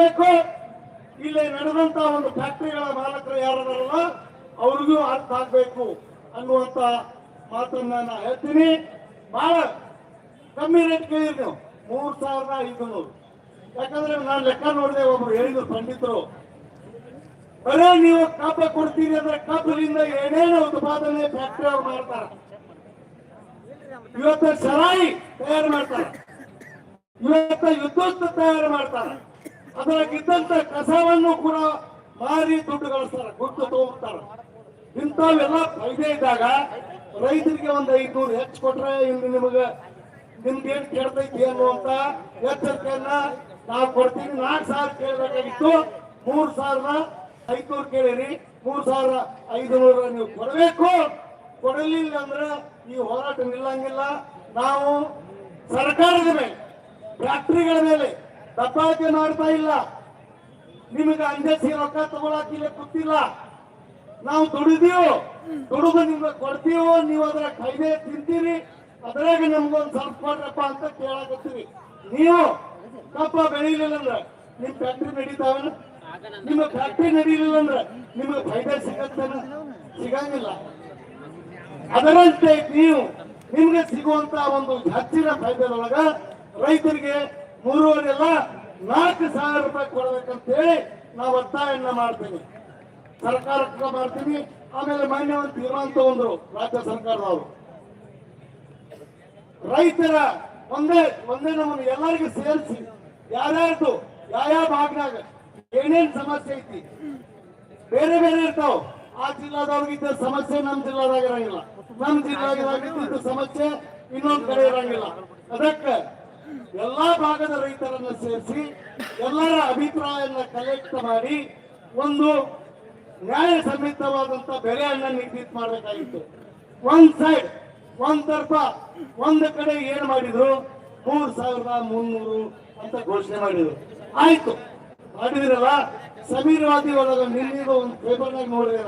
ಆಗಬೇಕು ಇಲ್ಲಿ ನಡೆದಂತ ಒಂದು ಫ್ಯಾಕ್ಟರಿಗಳ ಮಾಲಕರು ಯಾರದಾರಲ್ಲ, ಅವ್ರಿಗೂ ಅರ್ಥ ಆಗ್ಬೇಕು ಅನ್ನುವಂತ ಮಾತನ್ನ ನಾನು ಹೇಳ್ತೀನಿ. ಬಹಳ ಕಮ್ಮಿ ರೇಟ್ ಕೇಳಿದ್ರು ನೀವು. ಮೂರ್ ಸಾವಿರದ ಐದುನೂರು. ಯಾಕಂದ್ರೆ ನಾನು ಲೆಕ್ಕ ನೋಡಿದೆ ಒಬ್ರು ಹೇಳಿದ್ರು ಪಂಡಿತರು. ಬರೇ ನೀವು ಕಬ್ಬ ಕೊಡ್ತೀರಿ ಅಂದ್ರೆ ಕಬ್ಬಿನಿಂದ ಏನೇನು ಉತ್ಪಾದನೆ ಫ್ಯಾಕ್ಟರಿ ಅವ್ರು ಮಾಡ್ತಾರ. ಇವತ್ತು ಸರಾಯಿ ತಯಾರು ಮಾಡ್ತಾರ. ಇವತ್ತ ವಿದ್ಯುತ್ ತಯಾರು ಮಾಡ್ತಾರ. ಅದ್ರಾಗಿದ್ದಂತ ಕಸವನ್ನು ಕೂಡ ಭಾರಿ ದುಡ್ಡು ಗಳಿಸ್ತಾರ ಗುಟ್ಟು ತಗೊಂಡ್ತಾರ ಇಂಥವೆಲ್ಲ ಫೈದೆ ಇದ್ದಾಗ ರೈತರಿಗೆ ಒಂದು ಐದ್ನೂರು ಹೆಚ್ಚು ಕೊಟ್ರೆ ಇಲ್ಲಿ ನಿಮಗೆ ನಿಮ್ಗೆ ಏನ್ ಕೇಳ್ತೈತಿ ಅನ್ನುವಂತ ಎಚ್ಚರಿಕೆಯನ್ನ ನಾವು ಕೊಡ್ತೀವಿ. ನಾಲ್ಕು ಸಾವಿರ ಕೇಳಬೇಕಾಗಿತ್ತು. ಮೂರ್ ಸಾವಿರದ ಐದ್ನೂರು ಕೇಳಿರಿ. ಮೂರ್ ಸಾವಿರ ಐದುನೂರ ನೀವು ಕೊಡಬೇಕು. ಕೊಡಲಿಲ್ಲ ಅಂದ್ರೆ ಈ ಹೋರಾಟ ನಿಲ್ಲಂಗಿಲ್ಲ. ನಾವು ಸರ್ಕಾರದ ಮೇಲೆ, ಫ್ಯಾಕ್ಟ್ರಿಗಳ ಮೇಲೆ ದಬ್ಬಾಳಿಕೆ ಮಾಡ್ತಾ ಇಲ್ಲ. ನಿಮಗೆ ಅಂಜಸಿ ರೊಕ್ಕ ತಗೊಳಕಿಲ್ಲ ಗೊತ್ತಿಲ್ಲ ನಾವು ದುಡಿದೀವೋ. ದುಡಿದು ನಿಮ್ಗೆ ಕೊಡ್ತೀವೋ ನೀವು ಅದರ ಕೈದೆ ತಿಂತೀರಿ. ಅದ್ರಾಗ ನಮ್ಗೊಂದು ಸ್ವಲ್ಪ ಕೊಡ್ರಪ್ಪ ಅಂತ ಕೇಳಾಕತ್ತೀವಿ ನೀವು ಕಪ್ಪ ಬೆಳೀಲಿಲ್ಲ ಅಂದ್ರೆ ನಿಮ್ ಫ್ಯಾಕ್ಟ್ರಿ ನಡೀತಾವನ? ನಿಮ್ಮ ಫ್ಯಾಕ್ಟ್ರಿ ನಡೀಲಿಲ್ಲ ಅಂದ್ರೆ ನಿಮ್ಗೆ ಫೈದೆ ಸಿಗತ್ತೇನ? ಸಿಗಂಗಿಲ್ಲ. ಅದರಂತೆ ನೀವು, ನಿಮ್ಗೆ ಸಿಗುವಂತ ಒಂದು ಹೆಚ್ಚಿನ ಫೈದೆದೊಳಗ ರೈತರಿಗೆ ಮೂರುವರೆಲ್ಲ ನಾಲ್ಕು ಸಾವಿರ ರೂಪಾಯಿ ಕೊಡ್ಬೇಕಂತೇಳಿ ನಾವು ಒತ್ತಾಯನ್ನ ಮಾಡ್ತೀವಿ. ಸರ್ಕಾರಕ್ಕೆ ಮಾಡ್ತೀವಿ. ಆಮೇಲೆ ಮಾನ್ಯ ಒಂದು ತೀರ್ಮಾನ ತಗೊಂಡ್ರು ರಾಜ್ಯ ಸರ್ಕಾರದವರು. ರೈತರ ಒಂದೇ ಒಂದೇ ನಮ್ಮನ್ನು ಎಲ್ಲರಿಗೂ ಸೇರಿಸಿ, ಯಾರ್ಯಾರ್ದು ಯಾವ ಭಾಗನಾಗ ಏನೇನ್ ಸಮಸ್ಯೆ ಐತಿ, ಬೇರೆ ಬೇರೆ ಇರ್ತಾವ. ಆ ಜಿಲ್ಲಾದವ್ರಿಗಿದ್ದ ಸಮಸ್ಯೆ ನಮ್ ಜಿಲ್ಲಾದಾಗ ಇರಂಗಿಲ್ಲ. ನಮ್ ಜಿಲ್ಲಾದಾಗ ಸಮಸ್ಯೆ ಇನ್ನೊಂದ್ ಕಡೆ ಇರಂಗಿಲ್ಲ. ಅದಕ್ಕೆ ಎಲ್ಲಾ ಭಾಗದ ರೈತರನ್ನ ಸೇರಿಸಿ, ಎಲ್ಲರ ಅಭಿಪ್ರಾಯವನ್ನ ಕಲೆಕ್ಟ್ ಮಾಡಿ ಒಂದು ನ್ಯಾಯ ಸಮಿತವಾದಂತ ಬೆಲೆಯನ್ನ ನಿಗದಿತ ಮಾಡಬೇಕಾಗಿತ್ತು. ಒಂದ್ ಸೈಡ್ ಒಂದ್ ತರ್ಪ ಒಂದ್ ಕಡೆ ಏನ್ ಮಾಡಿದ್ರು? ಮೂರ್ ಸಾವಿರದ ಮುನ್ನೂರು ಅಂತ ಘೋಷಣೆ ಮಾಡಿದ್ರು. ಆಯ್ತು. ಮಾಡಿದ್ರಲ್ಲ? ಸಮೀರವಾದಿ ಒಳಗ ನಿಲ್ಲಿದ ಒಂದು ಪೇಪರ್ನಾಗ ನೋಡಿದ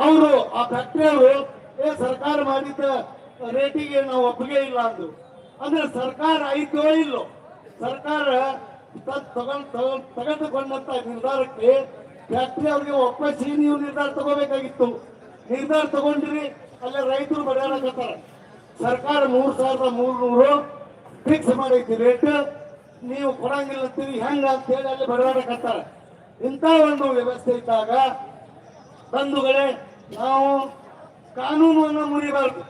ಅವರು, ಆ ಫ್ಯಾಕ್ಟ್ರಿ ಅವರು, ಏ, ಸರ್ಕಾರ ಮಾಡಿದ್ದ ರೇಟಿಗೆ ನಾವು ಒಪ್ಪಿಗೆ ಇಲ್ಲ ಅಂದ್ರು. ಅಂದ್ರೆ ಸರ್ಕಾರ ಐತೋ ಇಲ್ಲೋ? ಸರ್ಕಾರ ತಗೊಂಡಂತ ನಿರ್ಧಾರಕ್ಕೆ ಫ್ಯಾಕ್ಟ್ರಿ ಅವ್ರಿಗೆ ಒಪ್ಪಿಸಿ ನೀವು ನಿರ್ಧಾರ ತಗೋಬೇಕಾಗಿತ್ತು. ನಿರ್ಧಾರ ತಗೊಂಡ್ರಿ, ಅಲ್ಲೇ ರೈತರು ಬಡಿಯಾಡಕತ್ತಾರ ಸರ್ಕಾರ ಮೂರ್ ಸಾವಿರದ ಮೂರ್ನೂರು ಫಿಕ್ಸ್ ಮಾಡೈತಿ ರೇಟ್ ನೀವು ಕೊಡಂಗಿಲ್ಲ ಅಂತೀರಿ, ಹೆಂಗ ಅಂತ ಹೇಳಿ ಅಲ್ಲಿ ಬಡವಾಡಕತ್ತಾರ ಇಂಥ ಒಂದು ವ್ಯವಸ್ಥೆ ಇದ್ದಾಗ ಬಂಧುಗಳೇ, ನಾವು ಕಾನೂನನ್ನು ಮುರಿಬಾರ್ದು.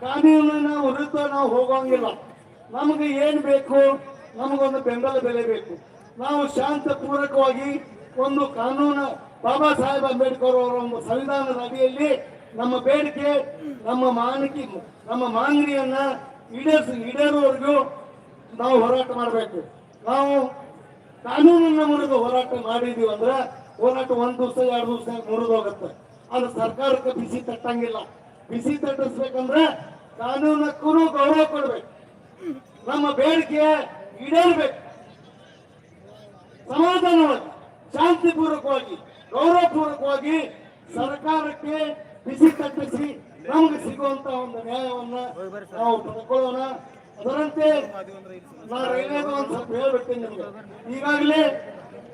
ಕಾನೂನನ್ನ ವಿರುದ್ಧ ನಾವು ಹೋಗೋಂಗಿಲ್ಲ. ನಮಗೆ ಏನ್ ಬೇಕು? ನಮಗೊಂದು ಬೆಂಬಲ ಬೆಲೆ ಬೇಕು. ನಾವು ಶಾಂತ ಪೂರಕವಾಗಿ ಒಂದು ಕಾನೂನು ಬಾಬಾ ಸಾಹೇಬ್ ಅಂಬೇಡ್ಕರ್ ಅವರ ಒಂದು ಸಂವಿಧಾನದ ಅಡಿಯಲ್ಲಿ ನಮ್ಮ ಬೇಡಿಕೆ, ನಮ್ಮ ಮಾನಕಿ, ನಮ್ಮ ಮಾಂಗರಿಯನ್ನ ಈಡೇರಿಸಿ ಈಡೇರುವವರೆಗೂ ನಾವು ಹೋರಾಟ ಮಾಡಬೇಕು. ನಾವು ಕಾನೂನನ್ನ ಮುರಿದು ಹೋರಾಟ ಮಾಡಿದೀವಿ ಅಂದ್ರೆ ಹೋರಾಟ ಒಂದು ದಿವಸ, ಎರಡು ದಿವಸ ಮುರಿದೋಗುತ್ತೆ ಅದು ಸರ್ಕಾರಕ್ಕೆ ಬಿಸಿ ತಟ್ಟಂಗಿಲ್ಲ. ಬಿಸಿ ತಟ್ಟಿಸ್ಬೇಕಂದ್ರೆ ಕಾನೂನಕ್ಕೂ ಗೌರವ ಕೊಡ್ಬೇಕು. ನಮ್ಮ ಬೇಡಿಕೆ ಈಡೇರ್ಬೇಕು. ಸಮಾಧಾನವಾಗಿ, ಶಾಂತಿಪೂರ್ವಕವಾಗಿ, ಗೌರವಪೂರ್ವಕವಾಗಿ ಸರ್ಕಾರಕ್ಕೆ ಬಿಸಿ ತಟ್ಟಿಸಿ ನಮ್ಗೆ ಸಿಗುವಂತ ಒಂದು ನ್ಯಾಯವನ್ನ ನಾವು ಪಡ್ಕೊಳ್ಳೋಣ. ಅದರಂತೆ ನಾ ರೈಲ್ವೆಗೆ ಒಂದ್ ಸ್ವಲ್ಪ ಹೇಳ್ಬಿಡ್ತೀನಿ ನಿಮ್ಗೆ. ಈಗಾಗಲೇ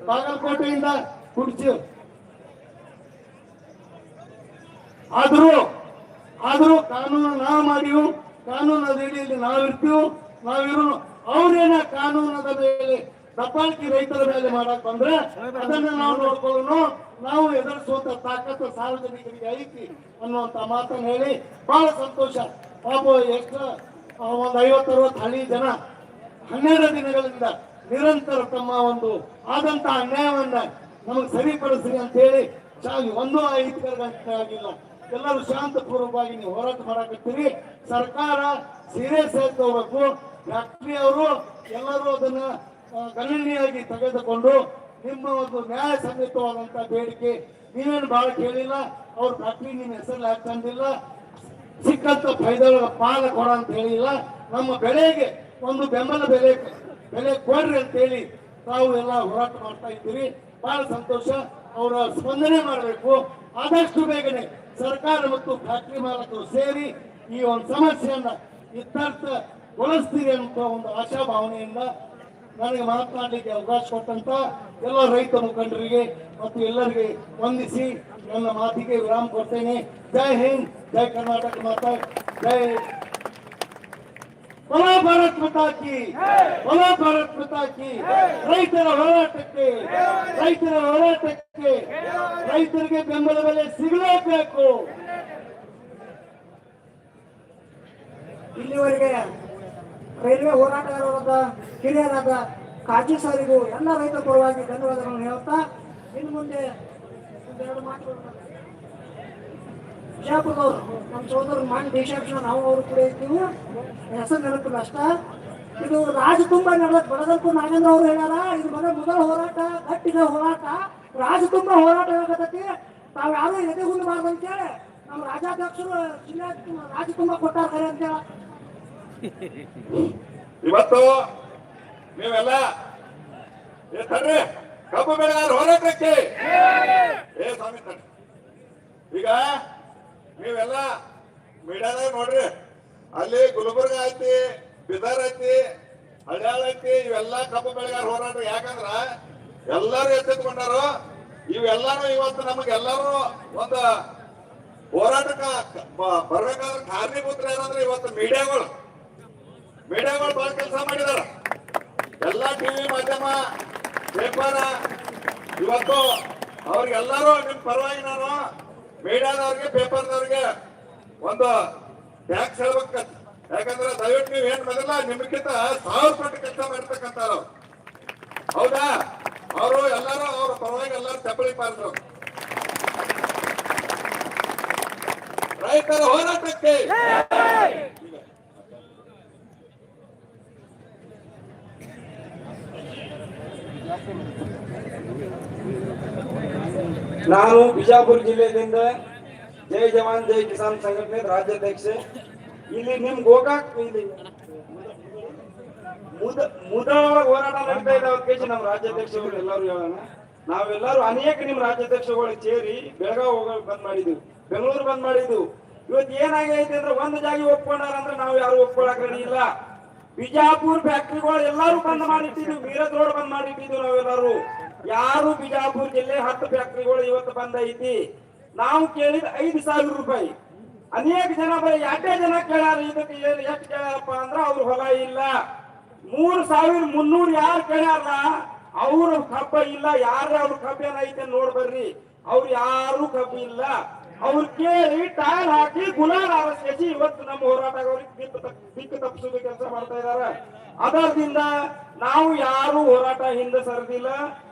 ಬಾಗಲಕೋಟೆಯಿಂದ ಕುಡ್ಚಿ. ಆದರೂ ಆದರೂ ಕಾನೂನು ನಾವು ಮಾಡಿವು ಕಾನೂನು ಅಡಿಯಲ್ಲಿ ನಾವಿರ್ತೀವಿ ನಾವಿರು ಅವರೇನ ಕಾನೂನದ ಮೇಲೆ, ದಬ್ಬಾಳಿಕೆ ರೈತರ ಮೇಲೆ ಮಾಡಕ್ ಬಂದ್ರೆ ಅದನ್ನ ನಾವು ನೋಡ್ಕೊಳ್ಳೋಣ ನಾವು ಎದುರಿಸುವಂತ ತಾಕತ್ತು ಸಾರ್ವಜನಿಕರಿಗೆ ಐತಿ ಅನ್ನುವಂತ ಮಾತನ್ನ ಹೇಳಿ ಬಹಳ ಸಂತೋಷ. ಪಾಪ ಎಷ್ಟು ಒಂದು ಒಂದ್ ಐವತ್ತು ಅರವತ್ತು ಹಳ್ಳಿ ಜನ ಹನ್ನೆರಡು ದಿನಗಳಿಂದ ನಿರಂತರ ತಮ್ಮ ಒಂದು ಆದಂತ ಅನ್ಯಾಯವನ್ನ ನಮಗೆ ಸರಿಪಡಿಸ್ರಿ ಅಂತ ಹೇಳಿ ಒಂದು ಐದು ಗಂಟೆ ಆಗಿಲ್ಲ. ಎಲ್ಲರೂ ಶಾಂತಪೂರ್ವಕವಾಗಿ ನೀವು ಹೋರಾಟ ಮಾಡಕತ್ತೀರಿ. ಸರ್ಕಾರ ಸೀರಿಯಸ್ ಆಗಿ ತಗೋಬೇಕು ಫ್ಯಾಕ್ಟ್ರಿ ಅವರು ಎಲ್ಲರೂ ಅದನ್ನ ಗಣನೀಯವಾಗಿ ತೆಗೆದುಕೊಂಡು ನಿಮ್ಮ ಒಂದು ನ್ಯಾಯ ಸಮ್ಮಿತವಾದಂತ ಬೇಡಿಕೆ ನೀವೇನು ಬಹಳ ಕೇಳಿಲ್ಲ, ಅವ್ರ ಫ್ಯಾಕ್ಟ್ರಿ ನಿಮ್ಮ ಹೆಸರಲ್ಲಿ ಹಾಕಂದಿಲ್ಲ ಸಿಕ್ಕಂತ ಫೈದಗಳ ಪಾಲ ಕೊಡ ಅಂತ ಹೇಳಿಲ್ಲ. ನಮ್ಮ ಬೆಳೆಗೆ ಒಂದು ಬೆಂಬಲ ಬೆಲೆ ಬೆಲೆ ಕೊಡ್ರಿ ಅಂತ ಹೇಳಿ ತಾವು ಎಲ್ಲ ಹೋರಾಟ ಮಾಡ್ತಾ ಇದ್ದೀರಿ. ಬಹಳ ಸಂತೋಷ. ಅವರ ಸ್ಪಂದನೆ ಮಾಡಬೇಕು. ಆದಷ್ಟು ಬೇಗನೆ ಸರ್ಕಾರ ಮತ್ತು ಫ್ಯಾಕ್ಟರಿ ಮಾಲಕರು ಸೇರಿ ಈ ಒಂದು ಸಮಸ್ಯೆಯನ್ನ ಇತ್ಯರ್ಥಗೊಳಿಸ್ತೀರಿ ಅಂತ ಒಂದು ಆಶಾಭಾವನೆಯಿಂದ ನನಗೆ ಮಾತನಾಡಲಿಕ್ಕೆ ಅವಕಾಶ ಕೊಟ್ಟಂತ ಎಲ್ಲ ರೈತ ಮುಖಂಡರಿಗೆ ಮತ್ತು ಎಲ್ಲರಿಗೆ ವಂದಿಸಿ ನನ್ನ ಮಾತಿಗೆ ವಿರಾಮ ಕೊಡ್ತೇನೆ. ಜೈ ಹಿಂದ್, ಜೈ ಕರ್ನಾಟಕ ಮಾತಾ ಜೈ. ಹೊಲ ಭಾರತ್ ಮಾತಾ ಹೊಲ ಭಾರತ್ ಮತಾಕಿ ರೈತರ ಹೋರಾಟಕ್ಕೆ ರೈತರ ಹೋರಾಟಕ್ಕೆ ರೈತರಿಗೆ ಬೆಂಬಲ ಬೆಲೆ ಸಿಗಲೇಬೇಕು. ಇಲ್ಲಿವರೆಗೆ ರೈಲ್ವೆ ಹೋರಾಟಗಾರರಾದ ಹಿರಿಯರಾದ ಕಾಜಿ ಸಾರಿಗೂ ಎಲ್ಲ ರೈತ ಪರವಾಗಿ ಧನ್ಯವಾದಗಳನ್ನು ಹೇಳುತ್ತಾ, ಇನ್ನು ಮುಂದೆ ಒಂದೆರಡು ಮಾತುಗಳು ಬಿಜಾಪುರದವರು ನಮ್ಮ ಸೋದರ ಮಾನ್ ದೇಶಾಕ್ಷ ನಾವು ಅವರು ಕೂಡ ಇದ್ದೀವಿ. ಹೆಸರು ನೆನಪಿಲ್ಲ ಅಷ್ಟ. ಇದು ರಾಜ ತುಂಬ ನಡೆದ ಬಡದಕ್ಕೂ ನಾಗೇಂದ್ರ ಅವರು ಹೇಳ್ಯಾರ ಇದು ಮೊದಲ ಮೊದಲ ಹೋರಾಟ, ಗಟ್ಟಿದ ಹೋರಾಟ. ರಾಜ ತುಂಬ ಹೋರಾಟ ಆಗತೈತಿ ತಾವ್ ಯಾರು ಎದೆ ಹುಲ್ಲಬಾರ್ದು ಅಂತೇಳಿ ನಮ್ಮ ರಾಜ್ಯಾಧ್ಯಕ್ಷರು ಜಿಲ್ಲಾ ರಾಜ ತುಂಬ ಕೊಟ್ಟಾರ ಸರಿ ಅಂತ ಇವತ್ತು ನೀವೆಲ್ಲ ಕಬ್ಬು ಬೆಳೆಗಾರ ಹೋರಾಟಕ್ಕೆ? ಏ ಸ್ವಾಮಿ ತಡ್ರಿ ಈಗ ನೀವೆಲ್ಲ ಮೀಡಿಯಾದಾಗ ನೋಡ್ರಿ, ಅಲ್ಲಿ ಗುಲ್ಬರ್ಗ ಐತಿ, ಬಿದರ್ ಐತಿ, ಹಳ್ಯಾಳ ಐತಿ, ಇವೆಲ್ಲ ಕಬ್ಬು ಬೆಳೆಗಾರ ಹೋರಾಟ ಯಾಕಂದ್ರ ಎಲ್ಲರೂ ಎಚ್ಚೆತ್ಕೊಂಡಾರು ಇವೆಲ್ಲಾನು ಇವತ್ತು ನಮಗೆಲ್ಲರೂ ಒಂದು ಹೋರಾಟಕ್ಕ ಬರ್ಬೇಕಾದ್ರೆ ಕಾರಣೀಭೂತರು ಏನಂದ್ರೆ ಇವತ್ತು ಮೀಡಿಯಾಗಳು. ಮೀಡಿಯಾಗಳು ಬಹಳ ಕೆಲಸ ಮಾಡಿದಾರ. ಎಲ್ಲ ಟಿವಿ ಮಾಧ್ಯಮ, ಪೇಪರ್, ಇವತ್ತು ಅವ್ರಿಗೆಲ್ಲರೂ ನಿಮ್ ಪರವಾಗಿ ನಾನು ಮೀಡಿಯಾದವ್ರಿಗೆ, ಪೇಪರ್ದವ್ರಿಗೆ ಒಂದು ಟ್ಯಾಕ್ಸ್ ಹೇಳ್ಬೇಕ ಯಾಕಂದ್ರೆ ದಯವಿಟ್ಟು ನೀವು ಏನ್ ಮೊದಲ ನಿಮ್ಗಿಂತ ಸಾವಿರ ಪಟ್ಟು ಕೆಲಸ ಮಾಡಿರ್ತಕ್ಕಂಥ ಹೌದಾ? ಅವರು ಎಲ್ಲರೂ ಅವ್ರ ಪರವಾಗಿ ಎಲ್ಲರೂ ಚಪ್ಪಲಿ ಪಾರಿದ್ರು ರೈತರ ಹೋರಾಟಕ್ಕೆ ನಾನು ಬಿಜಾಪುರ ಜಿಲ್ಲೆಯಿಂದ ಜೈ ಜವಾನ್, ಜೈ ಕಿಸಾನ್ ಸಂಘಟನೆ ರಾಜ್ಯಾಧ್ಯಕ್ಷ. ಇಲ್ಲಿ ನಿಮ್ ಗೋಕಾಕ್ ಇಲ್ಲಿ. ಮುದ ಹೋರಾಟ ನಡೀತಾ ಇದೆ ಕೇಸಿ ನಮ್ಮ ರಾಜ್ಯಾಧ್ಯಕ್ಷರು ಎಲ್ಲರೂ ಹೇಳೋಣ. ನಾವೆಲ್ಲರೂ ಅನೇಕ ನಿಮ್ಮ ರಾಜ್ಯಾಧ್ಯಕ್ಷಗಳು ಸೇರಿ ಬೆಳಗಾವಿ ಹೋಗ ಬಂದ್ ಮಾಡಿದ್ವಿ ಬೆಂಗಳೂರು ಬಂದ್ ಮಾಡಿದ್ವು ಇವತ್ತು ಏನಾಗೈತೆ ಅಂದ್ರೆ ಒಂದು ಜಾಗ ಒಪ್ಕೊಂಡಾರ ಅಂದ್ರೆ ನಾವು ಯಾರು ಒಪ್ಕೊಳಕ್ ರೆಡಿ ಇಲ್ಲ. ಬಿಜಾಪುರ್ ಫ್ಯಾಕ್ಟ್ರಿಗಳು ಎಲ್ಲಾರು ಬಂದ್ ಮಾಡಿಟ್ಟಿದ್ವಿ ಮೀರತ್ ರೋಡ್ ಬಂದ್ ಮಾಡಿಟ್ಟಿದ್ವಿ ನಾವೆಲ್ಲರೂ. ಯಾರು ಬಿಜಾಪುರ್ ಜಿಲ್ಲೆ ಹತ್ತು ಫ್ಯಾಕ್ಟ್ರಿಗಳು ಇವತ್ತು ಬಂದ್ ಐತಿ ನಾವು ಕೇಳಿದ ಐದು ಸಾವಿರ ರೂಪಾಯಿ. ಅನೇಕ ಜನ ಬರೀ ಎರಡೇ ಜನ ಕೇಳಾರ. ಇದಕ್ಕೆ ಏನು ಎಷ್ಟು ಕೇಳಾರಪ್ಪ ಅಂದ್ರೆ ಅವ್ರ ಹೊಲ ಇಲ್ಲ. ಮೂರ್ ಸಾವಿರ ಮುನ್ನೂರು ಯಾರು ಕೇಳ್ಯಾರ? ಅವ್ರ ಕಬ್ಬ ಇಲ್ಲ ಯಾರ ಅವ್ರ ಕಬ್ಬ ಏನೈತೆ ನೋಡ್ಬರ್ರಿ ಅವ್ರು ಯಾರು ಕಬ್ಬ ಇಲ್ಲ. ಅವ್ರು ಕೇಳಿ ಹಾಕಿ ಗುಲಾಲ್ ಆರಿಸಿ ಇವತ್ತು ನಮ್ಮ ಹೋರಾಟಗಾರರಿಗೆ ದಿಕ್ಕು ತಪ್- ದಿಕ್ಕು ತಪ್ಪಿಸೋದು ಕೆಲಸ ಮಾಡ್ತಾ ಇದಾರೆ. ಅದರಿಂದ ನಾವು ಯಾರು ಹೋರಾಟ ಹಿಂದೆ ಸರಿದಿಲ್ಲ.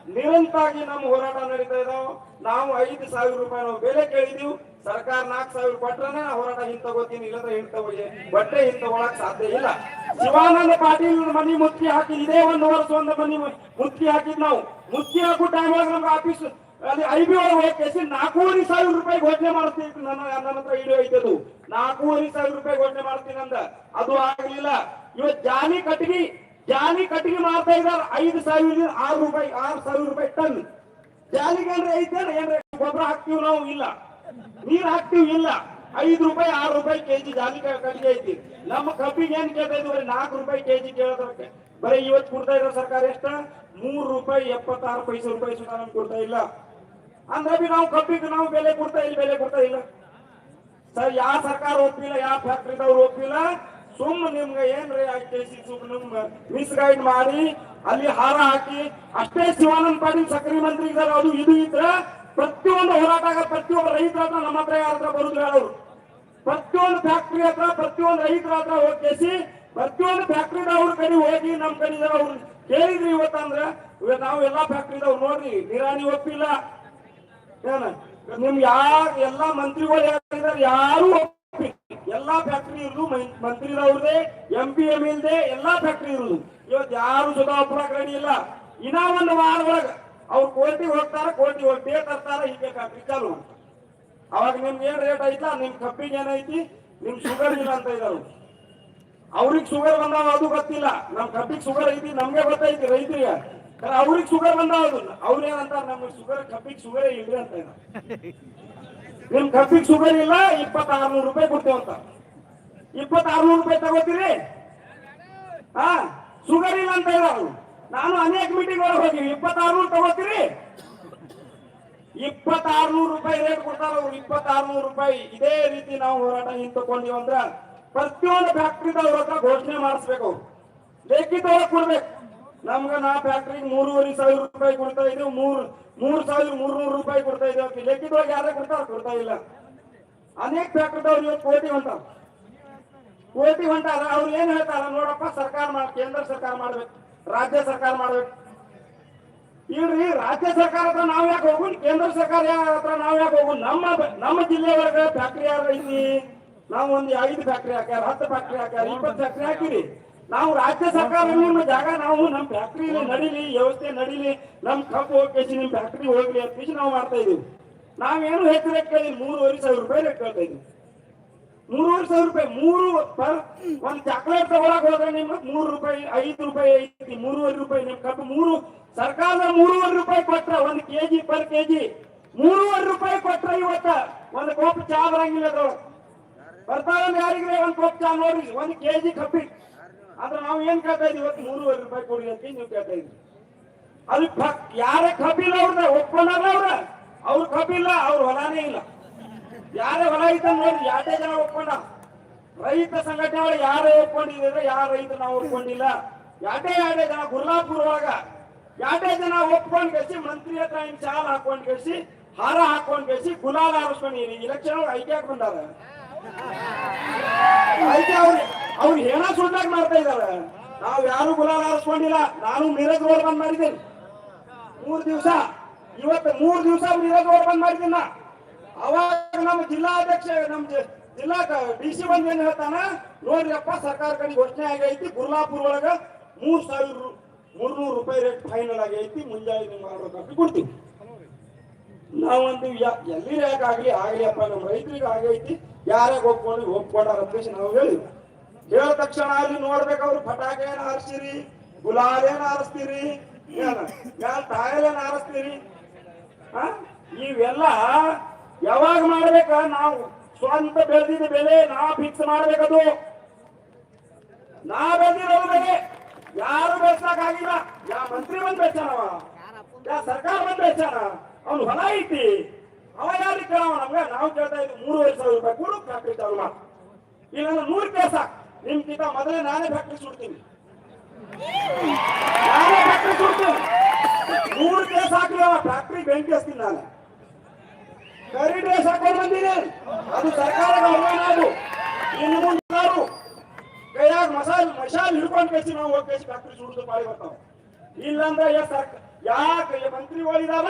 ನಿರಂತರವಾಗಿ ನಮ್ಮ ಹೋರಾಟ ನಡೀತಾ ಇದಾವ. ನಾವು ಐದು ಸಾವಿರ ರೂಪಾಯಿ ನಾವು ಬೆಲೆ ಕೇಳಿದೀವಿ. ಸರ್ಕಾರ ನಾಲ್ಕು ಸಾವಿರ ನಾ ಹೋರಾಟ ಹಿಂದ್ ತಗೋತೀನಿ, ಇಲ್ಲಂದ್ರೆ ಹಿಂದ್ ಬಟ್ಟೆ ಹಿಂದ್ ತಗೊಳಕ್ ಸಾಧ್ಯ ಇಲ್ಲ. ಶಿವಾನಂದ ಪಾಟೀಲ್ ಮನಿ ಮುತ್ತಿ ಹಾಕಿ ಇದೇ ಒಂದು ವರ್ಷ ಒಂದು ಮನಿ ಮುತ್ತಿ ಹಾಕಿದ್ ನಾವು. ಮುತ್ತಿ ಹಾಕೋ ಟೈಮ್ ನಮ್ಗೆ ಆಫೀಸ್ ಅಲ್ಲಿ ಐ ಬಿ ಒಳಗೆ ಕೇಸಿ ನಾಲ್ಕೂವರೆ ಸಾವಿರ ರೂಪಾಯಿ ಘೋಷಣೆ ಮಾಡ್ತೀನಿ ನನ್ನ ನನ್ನ ಹತ್ರ ವಿಡಿಯೋ ಐತದು. ನಾಲ್ಕೂವರೆ ಸಾವಿರ ರೂಪಾಯಿ ಘೋಷಣೆ ಮಾಡ್ತೀನಿ ಅಂದ. ಅದು ಆಗ್ಲಿಲ್ಲ. ಇವತ್ತು ಜಾನಿ ಕಟ್ಟಿಗೆ ಜಾನಿ ಕಟ್ಟಿಗೆ ಮಾಡ್ತಾ ಇದಾರ. ಐದು ಸಾವಿರ, ಆರು ರೂಪಾಯಿ, ಆರು ಸಾವಿರ ರೂಪಾಯಿ ಟನ್. ಜಾಲಿಗೆ ಏನ್ರ ಐತೆ ಏನ್ರ? ಗೊಬ್ಬರ ಹಾಕ್ತಿವಿ ನಾವು? ಇಲ್ಲ. ನೀರ್ ಹಾಕ್ತಿವಿ? ಇಲ್ಲ. ಐದು ರೂಪಾಯಿ, ಆರು ರೂಪಾಯಿ ಕೆಜಿ ಜಾಲಿ ಕಟ್ಟಿಗೆ ಐತಿ. ನಮ್ಮ ಕಬ್ಬಿಗೆ ಏನ್ ಕೇಳ್ತಾ ಇದ್ವಿ ನಾಲ್ಕು ರೂಪಾಯಿ ಕೆಜಿ ಕೇಳೋದಕ್ಕೆ? ಬರೀ ಇವತ್ತು ಕೊಡ್ತಾ ಇರೋ ಸರ್ಕಾರ ಎಷ್ಟ? ಮೂರು ರೂಪಾಯಿ ಎಪ್ಪತ್ತಾರು ಪೈಸೆ ರೂಪಾಯಿ ಸುಧಾ ಕೊಡ್ತಾ ಇಲ್ಲ. ಅಂದ್ರೆ ಬಿ ನಾವು ಕಬ್ಬಿಗೆ ನಾವು ಬೆಲೆ ಕೊಡ್ತಾ ಇಲ್ಲ, ಬೆಲೆ ಕೊಡ್ತಾ ಇಲ್ಲ. ಸರ್ ಯಾವ ಸರ್ಕಾರ ಒಪ್ಪಿಲ್ಲ ಯಾವ ಫ್ಯಾಕ್ಟ್ರಿದವ್ರು ಒಪ್ಪಿಲ್ಲ, ಸುಮ್ ನಿಮ್ಗೆ ಏನ್ರಿ ಕೇಸಿ ಸುಮ್ ನಿಮ್ಗೆ ಮಿಸ್ಗೈಡ್ ಮಾಡಿ, ಅಲ್ಲಿ ಹಾರ ಹಾಕಿ, ಅಷ್ಟೇ ಶಿವಾನಂದ ಪಾಟೀಲ್ ಸಕ್ರಿ ಮಂತ್ರಿ ಇದ್ದಾರೆ, ಅದು ಇದು ಇದ್ರ ಪ್ರತಿಯೊಂದು ಹೋರಾಟ ಪ್ರತಿಯೊಬ್ಬ ರೈತರ ಹತ್ರ ನಮ್ಮ ಹತ್ರ ಯಾರ ಹತ್ರ ಬರುದು ಹೇಳೋರು. ಪ್ರತಿಯೊಂದು ಫ್ಯಾಕ್ಟ್ರಿ ಹತ್ರ, ಪ್ರತಿಯೊಂದು ರೈತರ ಹತ್ರ ಹೋಗಿ ಪ್ರತಿಯೊಂದು ಫ್ಯಾಕ್ಟ್ರಿದವ್ರ ಕಡೆ ಹೋಗಿ ನಮ್ ಕಡೆ ಅವ್ರು ಕೇಳಿದ್ರಿ ಇವತ್ತಂದ್ರ ಇವತ್ತು ನಾವು ಎಲ್ಲಾ ಫ್ಯಾಕ್ಟ್ರಿದವ್ರು ನೋಡ್ರಿ, ನಿರಾಣಿ ಒಪ್ಪಿಲ್ಲ. ಏನ ನಿಮ್ ಯಾರ ಎಲ್ಲಾ ಮಂತ್ರಿಗಳು ಯಾರಿದ್ದಾರೆ ಯಾರು. ಎಲ್ಲಾ ಫ್ಯಾಕ್ಟ್ರಿ ಇರುದು ಮಂತ್ರಿದವ್ರದೇ ಎಂ ಪಿ ಎಂ ಇಲ್ದೆ ಎಲ್ಲಾ ಫ್ಯಾಕ್ಟ್ರಿ ಇರುದು. ಇವತ್ತು ಯಾರು ಸುಧಾ ರೆಡಿ ಇಲ್ಲ? ಇನ್ನ ಒಂದು ವಾರ ಅವ್ರು ಕೋಟಿ ಹೋಗ್ತಾರ ಕೋಟಿ ಹೋಗಿ ತರ್ತಾರ, ಹೀಗೆ ಫ್ಯಾಕ್ಟ್ರಿ ಚಾಲು. ಅವಾಗ ನಿಮ್ಗೆ ಏನ್ ರೇಟ್ ಐತಾ? ನಿಮ್ ಕಬ್ಬಿಗೆ ಏನೈತಿ ನಿಮ್ ಶುಗರ್ ಇಲ್ಲ ಅಂತ ಇದಾರು. ಅವ್ರಿಗೆ ಶುಗರ್ ಬಂದಾವ ಅದು ಗೊತ್ತಿಲ್ಲ. ನಮ್ ಕಬ್ಬಿಗೆ ಶುಗರ್ ಐತಿ, ನಮ್ಗೆ ಗೊತ್ತೈತಿ ರೈತರಿಗೆ. ಅವ್ರಿಗೆ ಶುಗರ್ ಬಂದ ಅದು ಅವ್ರೇನಂತಾರ ನಮ್ಗೆ ಶುಗರ್ ಕಬ್ಬಿಗೆ ಶುಗರ್ ಇಲ್ರಿ ಅಂತ. ನಿಮ್ ಕಬ್ಬಿಗೆ ಶುಗರ್ ಇಲ್ಲ, ಇಪ್ಪತ್ತಾರ್ನೂರು ರೂಪಾಯಿ ಕೊಡ್ತೇವಂತ ಇಪ್ಪತ್ತಾರ್ನೂರು ರೂಪಾಯಿ ತಗೋತೀರಿ? ಹಾ ಶುಗರ್ ಇಲ್ಲ ಅಂತ ಹೇಳ ನಾನು ಅನೇಕ ಮೀಟಿಂಗ್ ಒಳಗೆ ಹೋಗಿ ಇಪ್ಪತ್ತಾರ್ನೂರು ತಗೋತೀರಿ? ಇಪ್ಪತ್ತಾರ್ನೂರು ರೂಪಾಯಿ ರೇಟ್ ಕೊಡ್ತಾರ ಅವ್ರು. ಇಪ್ಪತ್ತಾರ್ನೂರು ರೂಪಾಯಿ. ಇದೇ ರೀತಿ ನಾವು ಹೋರಾಟ ನಿಂತುಕೊಂಡಿವಂದ್ರ ಪ್ರತಿಯೊಂದು ಫ್ಯಾಕ್ಟ್ರಿದ ಅವ್ರ ಹತ್ರ ಘೋಷಣೆ ಮಾಡಿಸ್ಬೇಕು ಅವ್ರು. ಲೇಖಿತೊಳಗೆ ಕೊಡ್ಬೇಕು. ನಮ್ಗ ನಾ ಫ್ಯಾಕ್ಟ್ರಿಗೆ ಮೂರುವರೆ ಸಾವಿರ ರೂಪಾಯಿ ಕೊಡ್ತಾ ಇದ್ರು ಮೂರ್ ಮೂರ್ ಸಾವಿರ ಮೂರ್ನೂರು ರೂಪಾಯಿ ಕೊಡ್ತಾ ಇದ್ದೀವಿ ಲೆಕ್ಕಿದೊಳಗೆ ಯಾರೇ ಕೊಡ್ತಾರ ಕೊಡ್ತಾ ಇಲ್ಲ. ಅನೇಕ ಫ್ಯಾಕ್ಟ್ರಿದವ್ರು ಇವತ್ತು ಕೋಟಿ ಹೊಂಟಾರ ಕೋಟಿ ಹೊಂಟಾರ ಅವ್ರು ಏನ್ ಹೇಳ್ತಾರ ನೋಡಪ್ಪ, ಸರ್ಕಾರ ಮಾಡ, ಕೇಂದ್ರ ಸರ್ಕಾರ ಮಾಡ್ಬೇಕು, ರಾಜ್ಯ ಸರ್ಕಾರ ಮಾಡ್ಬೇಕು. ಇಲ್ರಿ ರಾಜ್ಯ ಸರ್ಕಾರ ಹತ್ರ ನಾವ್ ಯಾಕೆ ಹೋಗು ಕೇಂದ್ರ ಸರ್ಕಾರ ಹತ್ರ ನಾವ್ ಯಾಕೆ ಹೋಗು ನಮ್ಮ ನಮ್ಮ ಜಿಲ್ಲೆ ಒಳಗ ಫ್ಯಾಕ್ಟ್ರಿ ಯಾರ ಇಲ್ಲಿ ನಾವು ಒಂದು ಐದು ಫ್ಯಾಕ್ಟ್ರಿ ಹಾಕ್ಯಾರ, ಹತ್ತು ಫ್ಯಾಕ್ಟ್ರಿ ಹಾಕ್ಯಾರ, ಇಪ್ಪತ್ತು ಫ್ಯಾಕ್ಟ್ರಿ ಹಾಕಿರಿ. ನಾವು ರಾಜ್ಯ ಸರ್ಕಾರ ನಿಮ್ಮ ಜಾಗ ನಾವು ನಮ್ಮ ಫ್ಯಾಕ್ಟ್ರಿ ನಡೀಲಿ, ವ್ಯವಸ್ಥೆ ನಡೀಲಿ, ನಮ್ ಕಬ್ಬು ಹೋಗಿ ನಿಮ್ ಫ್ಯಾಕ್ಟ್ರಿ ಹೋಗ್ಲಿ ಅಂತ ನಾವು ಮಾಡ್ತಾ ಇದೀವಿ ನಾವೇನು ಹೆಚ್ಚು ಕೇಳಿ ಮೂರುವರೆ ಸಾವಿರ ರೂಪಾಯಿ ಲೆಕ್ಕ ಕೇಳ್ತಾ ಇದೀವಿ ಮೂರುವರೆ ಸಾವಿರ ರೂಪಾಯಿ, ಮೂರು ಪರ್ ಒಂದ್ ಚಾಕ್ಲೇಟ್ ತಗೊಳಕ್ ಹೋದ್ರೆ ನಿಮ್ಗೆ ಮೂರು ರೂಪಾಯಿ, ಐದು ರೂಪಾಯಿ ಐತಿ, ಮೂರುವರೆ ರೂಪಾಯಿ ನಿಮ್ ಕಬ್ಬು ಮೂರು, ಸರ್ಕಾರದ ಮೂರುವರೆ ರೂಪಾಯಿ ಕೊಟ್ರ ಒಂದ್ ಕೆಜಿ ಪರ್ ಕೆಜಿ, ಮೂರುವರೆ ರೂಪಾಯಿ ಕೊಟ್ರ ಇವತ್ತ ಒಂದ್ ಕೋಪ ಚಾ ಬರಂಗಿಲ್ಲ ಬರ್ತಾರ ಯಾರಿಗ್ರೆ ಒಂದ್ ಕೋಪ ಚಾ ನೋಡ್ರಿ, ಒಂದ್ ಕೆಜಿ ಕಬ್ಬಿ ಆದ್ರೆ ನಾವು ಏನ್ ಕೇಳ್ತಾ ಇದೀವಿ? ಇವತ್ತು ಮೂರುವರೆ ರೂಪಾಯಿ ಕೊಡಿ ಅಂತ ನೀವು ಕೇಳ್ತಾ ಇದ್ರಿ. ಅದು ಯಾರ ಕಬ್ಬಿಲ್ಲ ಅವ್ರದ ಒಪ್ಕೊಂಡಾರ ಅವ್ರ. ಅವ್ರ ಕಬ್ಬಿಲ್ಲ ಅವ್ರ ಹೊಲಾನೇ ಇಲ್ಲ. ಯಾರೇ ಹೊಲ ಇದ್ದ ನೋಡಿ, ಯಾರೇ ಜನ ಒಪ್ಕೊಂಡ ರೈತ ಸಂಘಟನೆ ಒಳಗೆ ಯಾರೇ ಒಪ್ಕೊಂಡಿದ್ರೆ ಯಾರ ರೈತ ನಾವು ಒಪ್ಕೊಂಡಿಲ್ಲ. ಯಾಟೇ ಯಾಟೇ ಜನ ಗುರ್ಲಾಪುರ ಒಳಗ ಯಾಟೇ ಜನ ಒಪ್ಕೊಂಡ್ ಕಳಿಸಿ ಮಂತ್ರಿ ಹತ್ರ ಹಿಂಗ್ ಚಾಲ್ ಹಾಕೊಂಡ್ ಕಳಿಸಿ ಹಾರ ಹಾಕೊಂಡ್ ಕಳಿಸಿ ಗುಲಾಲ್ ಹಾರಿಸ್ಕೊಂಡು ಇಲೆಕ್ಷನ್ ಒಳಗೆ ಐಕ್ಯಾಕ್ ಬಂದಾರ. ಐಕ್ಯ ಅವ್ರು ಅವ್ರು ಏನ ಮಾಡ್ತಾ ಇದ್ದಾರೆ ನಾವು ಯಾರು ಗುಲಾಲ್ ಹಾರಿಸ್ಕೊಂಡಿಲ್ಲ ನಾನು ಮೀರಜ್ ರೋಡ್ ಬಂದ್ ಮಾಡಿದ್ದೀನಿ. ಮೂರ್ ದಿವಸ. ಇವತ್ತು ಮೂರ್ ದಿವಸ ಮೀರಜ್ ರೋಡ್ ಬಂದ್ ಮಾಡಿದ್ದೀನಿ. ಅವಾಗ ನಮ್ಮ ಜಿಲ್ಲಾಧ್ಯಕ್ಷ ನಮ್ ಜಿಲ್ಲಾ ಡಿ ಸಿ ಬಂದ್ ಏನ್ ಹೇಳ್ತಾನ? ನೋಡ್ರಿಯಪ್ಪ, ಸರ್ಕಾರ ಕಡೆ ಘೋಷಣೆ ಆಗೈತಿ, ಗುರ್ಲಾಪುರ ಒಳಗ ಮೂರ್ ಸಾವಿರ ಮೂರ್ನೂರು ರೂಪಾಯಿ ರೇಟ್ ಫೈನಲ್ ಆಗೈತಿ, ಮುಂಜಾನೆ ಮಾಡ್ಬೇಕಂತ ಕೊಡ್ತೀವಿ. ನಾವಂದು ಎಲ್ಲಿ ಯಾಕಾಗ್ಲಿ ಆಗ್ಲಿ ಅಪ್ಪ, ನಮ್ಮ ರೈತರಿಗೆ ಆಗೈತಿ ಯಾರೇ ಒಪ್ಕೊಂಡು ಒಪ್ಕೊಂಡಾರ ಅಂತ ನಾವು ಹೇಳಿ ಹೇಳಿದ ತಕ್ಷಣ ಅಲ್ಲಿ ನೋಡ್ಬೇಕವ್ರು ಪಟಾಕಿ ಏನ್ ಹಾರಿಸ್ತೀರಿ ಗುಲಾಲ್ ಏನ್? ಆರಿಸ್ತೀರಿ ತಾಯಲ್ ಏನ್ ಹಾರಿಸ್ತೀರಿ? ಆ? ಇವೆಲ್ಲ ಯಾವಾಗ ಮಾಡ್ಬೇಕ? ನಾವು ಸ್ವಂತ ಬೆಳೆದಿದ್ದ ಬೆಲೆ ನಾ ಫಿಕ್ಸ್ ಮಾಡ್ಬೇಕದು. ನಾ ಬೆಳೆದಿರೋ ಬೆಲೆ. ಯಾರು ಬೆಳೆಸಕ್ಕಾಗಿಲ್ಲ. ಯಾ ಮಂತ್ರಿ ಬಂದ್ ಬೆಚ್ಚಾನವ ಯಾ ಸರ್ಕಾರ ಬಂದ್ ಬೆಳ್ಸಾನ ಅವ್ನು ಹೊಲ ಐತಿ. ಅವ ಯಾರಿಗೆ ಕೇಳವ ನಮ್ಗೆ. ನಾವು ಕೇಳ್ತಾ ಇದ್ವಿ ಮೂರುವರೆ ಸಾವಿರ ರೂಪಾಯಿ ಕೊಡು ಫ್ಯಾಕ್ಟ್ರಿ ಚಾಲು ಮಾಡು ಇಲ್ಲ ನೂರು ಕೆಲಸ ನಿಮ್ಗಿಂತ ಮೊದಲೇ ನಾನೇ ಫ್ಯಾಕ್ಟ್ರಿ ಸುಡ್ತೀನಿ. ನಾನೇ ಫ್ಯಾಕ್ಟ್ರಿ ಸುಡ್ತೀನಿ. ನೂರು ಕೇಸ್ ಹಾಕಲಿ ಅವ. ಫ್ಯಾಕ್ಟ್ರಿ ಬೆಂಕಿ ಹಚ್ತೀನಿ ನಾನು. ಕರಿ ಡ್ರೆಸ್ ಹಾಕೊಂಡು ಬಂದೀನಿ. ಅದು ಸರ್ಕಾರದ ಅವಮಾನ ಇನ್ನು ಮುಂದಾರು ಕೈಯಾಗ ಮಸಾಲ್ ಮಸಾಲ್ ಹಿಡ್ಕೊಂಡು ಕೇಸಿ ನಾವು ಹೋಗಿ ಕೇಸಿ ಫ್ಯಾಕ್ಟ್ರಿ ಸುಡುದು ಪಾಳಿ ಬರ್ತಾವ. ಇಲ್ಲಂದ್ರೆ ಯಾಕೆ ಯಾಕೆ ಮಂತ್ರಿಗಳಿದಾರ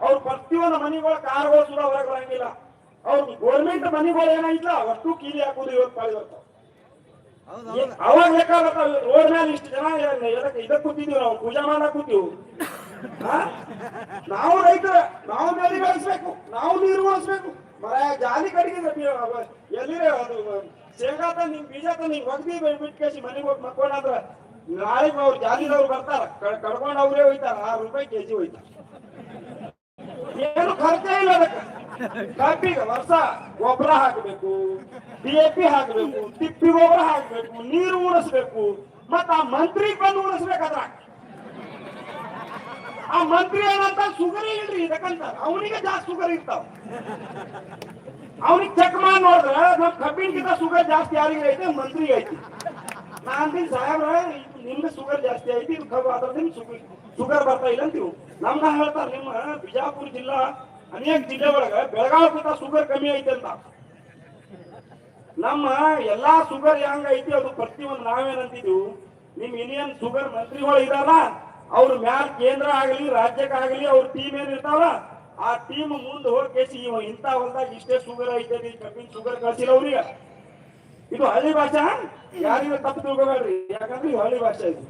ಅವ್ರು ಪ್ರತಿಯೊಂದು ಮನಿಗಳ ಕಾರ್ಗಳು ಸುಡ ಹೊರಗೆ ಬರಂಗಿಲ್ಲ. ಅವ್ರು ಗೋರ್ಮೆಂಟ್ ಮನಿಗಳು ಏನಾಗಿಲ್ಲ ಅಷ್ಟು ಕೀಲಿ ಹಾಕುದು ಇವತ್ತು ಪಾಳಿ ಬರ್ತಾವ ಅವಾಗ ಲೆಕ್ಕ ಬರ್ತಾವ ರೋಡ್ ಮೇಲೆ ಇಷ್ಟು ಜನ ಇದಕ್ಕೆ ಕೂತಿದೀವಿ ನಾವು ಪೂಜಾ ಮಾಡಕ್ ಕೂತೀವಿ. ನಾವು ರೈತರ ನಾವು ಬೆಳೆ ಬೆಳೆಸ್ಬೇಕು ನಾವು ನೀರು ಉಳಿಸ್ಬೇಕು ಮರ ಜಾಲಿ ಕಡಿಗೆ ಎಲ್ಲಿ ಅದು ಶೇಂಗಾ ತಂದು ನಿಮ್ ಬೀಜ ತಂದು ಒಗ್ದಿ ಬಿಟ್ಕೇಸಿ ಮನೆಗೆ ಹೋಗಿ ಮಕ್ಕೊಂಡ್ರ ನಾಳೆಗೆ ಅವ್ರು ಜಾಲಿದವ್ರು ಬರ್ತಾರ. ಕಡ್ಕೊಂಡು ಅವರೇ ಹೋಯ್ತಾರ. ಆರು ರೂಪಾಯಿ ಕೆಜಿ ಹೋಯ್ತಾರ. ಏನು ಖರ್ಚೇ ಇಲ್ಲ ಅದಕ್ಕೆ. ಕಬ್ಬಿಗೆ ವರ್ಷ ಗೊಬ್ಬರ ಹಾಕಬೇಕು, ಡಿ ಎ ಪಿ ಹಾಕಬೇಕು, ತಿಪ್ಪಿ ಗೊಬ್ಬರ ಹಾಕಬೇಕು, ನೀರು ಉಣಿಸ್ಬೇಕು. ಮತ್ತ ಆ ಮಂತ್ರಿಗೆ ಬಂದು ಉಣಿಸ್ಬೇಕಾದ್ರ ಆ ಮಂತ್ರಿ ಏನಂತ ಸುಗರಿ ಇಲ್ರಿ ಇದಕ್ಕಂತ. ಅವನಿಗೆ ಜಾಸ್ತಿ ಸುಗರ್ ಇರ್ತಾವ. ಅವನಿಗೆ ಚೆಕ್ ಮಾಡಿ ನೋಡಿದ್ರೆ ನಮ್ ಕಬ್ಬಿನ್ಗಿಂತ ಸುಗರ್ ಜಾಸ್ತಿ ಯಾರಿಗೆ ಐತೆ? ಮಂತ್ರಿಗೆ ಐತಿ. ನಾ ಅಂತೀನಿ, ಸಾಹೇಬ್ರ ನಿಮ್ಗೆ ಶುಗರ್ ಜಾಸ್ತಿ ಐತಿ ಇದು ಕಬ್ಬು ಸುಗರ್ ಶುಗರ್ ಬರ್ತಾ ಇಲ್ಲ ಅಂತೀವಿ. ನಮ್ಮ ಹೇಳ್ತಾರ ನಿಮ್ಮ ಬಿಜಾಪುರ ಜಿಲ್ಲಾ ಅನೇಕ ಜಿಲ್ಲೆ ಒಳಗ ಬೆಳಗಾವಿಗಿಂತ ಶುಗರ್ ಕಮ್ಮಿ ಐತೆ ಅಂತ. ನಮ್ಮ ಎಲ್ಲಾ ಶುಗರ್ ಹೆಂಗ ಐತಿ ಅದು ಪ್ರತಿ ಪ್ರತಿಯೊಂದು ನಾವೇನಂತಿದ್ವು ನಿಮ್ ಇಂಡಿಯನ್ ಶುಗರ್ ಮಂತ್ರಿಗಳು ಇದಾರ ಅವ್ರ ಮ್ಯಾಲ್ ಕೇಂದ್ರ ಆಗಲಿ ರಾಜ್ಯಕ್ಕಾಗಲಿ ಅವ್ರ ಟೀಮ್ ಏನ್ ಇರ್ತಾವ, ಆ ಟೀಮ್ ಮುಂದೆ ಹೋಗಿ ಕೇಸಿ, ಇವ ಇಂತ ಹೊಲ್ದಾಗ ಇಷ್ಟೇ ಶುಗರ್ ಐತೆ ಕಬ್ಬಿನ ಶುಗರ್ ಕಳ್ಸಿಲ್ಲ ಅವ್ರಿಗೆ. ಇದು ಹಳ್ಳಿ ಭಾಷೆ? ಯಾರಿಗೂ ತಪ್ಪು ತಿಳ್ಕೊಬೇಡ್ರಿ. ಯಾಕಂದ್ರೆ ಇದು ಹಳ್ಳಿ ಭಾಷೆ ಇದು.